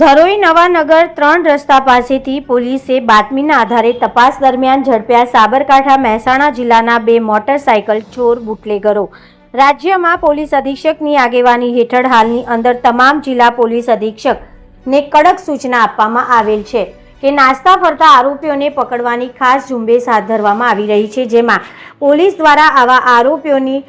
ધરોઈ નવાનગર ત્રણ રસ્તા પાસેથી પોલીસે બાતમીના આધારે તપાસ દરમિયાન ઝડપ્યા સાબરકાંઠા મહેસાણા જિલ્લાના બે મોટરસાયકલ ચોર બુટલેગરો. રાજ્યમાં પોલીસ અધિક્ષકની આગેવાની હેઠળ હાલની અંદર તમામ જિલ્લા પોલીસ અધિક્ષકને કડક સૂચના આપવામાં આવેલ છે કે નાસ્તા ફરતા આરોપીઓને પકડવાની ખાસ ઝુંબેશ હાથ ધરવામાં આવી રહી છે, જેમાં પોલીસ દ્વારા આવા આરોપીઓની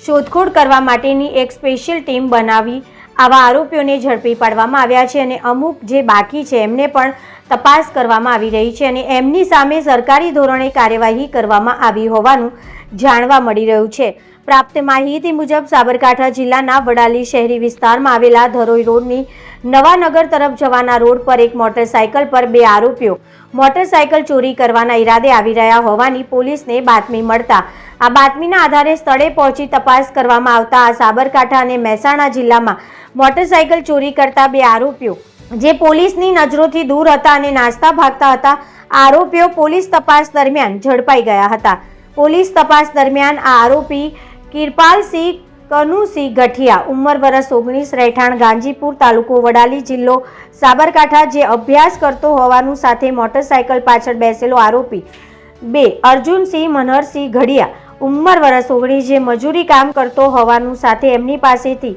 શોધખોળ કરવા માટેની એક સ્પેશિયલ ટીમ બનાવી આવા આરોપીઓને ઝડપી પાડવામાં આવ્યા છે અને અમુક જે બાકી છે, એમને પણ તપાસ કરવામાં આવી રહી છે અને એમની સામે સરકારી ધોરણે કાર્યવાહી કરવામાં આવી હોવાનું જાણવા મળી રહ્યું છે. પ્રાપ્ત માહિતી મુજબ, સાબરકાંઠા જિલ્લાના વડાલી શહેરી વિસ્તારમાં આવેલા ધરોઈ રોડની નવાનગર તરફ જવાના રોડ પર એક મોટરસાયકલ પર બે આરોપીઓ મોટરસાયકલ ચોરી કરવાના ઈરાદે આવી રહ્યા હોવાની પોલીસને બાતમી મળતા આ બાતમીના આધારે સ્થળે પહોંચી તપાસ કરવામાં આવતા આ સાબરકાંઠા અને મહેસાણા જિલ્લામાં મોટરસાયકલ ચોરી કરતા બે આરોપીઓ, જે પોલીસની નજરોથી દૂર હતા અને નાસ્તા ભાગતા હતા આરોપીઓ પોલીસ તપાસ દરમિયાન ઝડપાઈ ગયા હતા. પોલીસ તપાસ દરમિયાન આ આરોપી કિરપાલસિંહ કનુસિંહ ગઠિયા, ઉંમર વરસ ઓગણીસ, રહેઠાણ ગાંજીપુર તાલુકો વડાલી જિલ્લો સાબરકાંઠા, જે અભ્યાસ કરતો હોવાનું સાથે મોટરસાયકલ પાછળ બેસેલો આરોપી. બે, અર્જુનસિંહ મનહરસિંહ ઘડિયા, ઉંમર વરસ ઓગણીસ, જે મજૂરી કામ કરતો હોવાનું સાથે એમની પાસેથી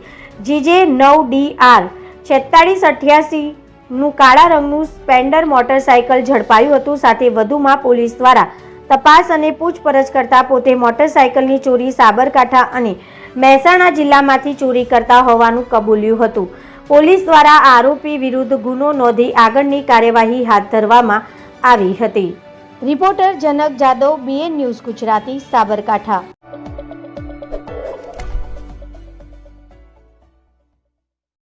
જીજે નવ ડી આર છેતાળીસ અઠ્યાસીનું કાળા રંગનું સ્પેન્ડર મોટરસાયકલ ઝડપાયું હતું, સાથે વધુમાં પોલીસ દ્વારા તપાસ અને પૂછપરછ કરતા પોતે મોટરસાયકલની ચોરી સાબરકાંઠા અને મહેસાણા જિલ્લામાંથી ચોરી કરતા હોવાનું કબૂલ્યું હતું. પોલીસ દ્વારા આરોપી વિરુદ્ધ ગુનો નોંધી આગળની કાર્યવાહી હાથ ધરવામાં આવી હતી. Reporter Janak Jadav BN news Gujarati, Sabarkantha.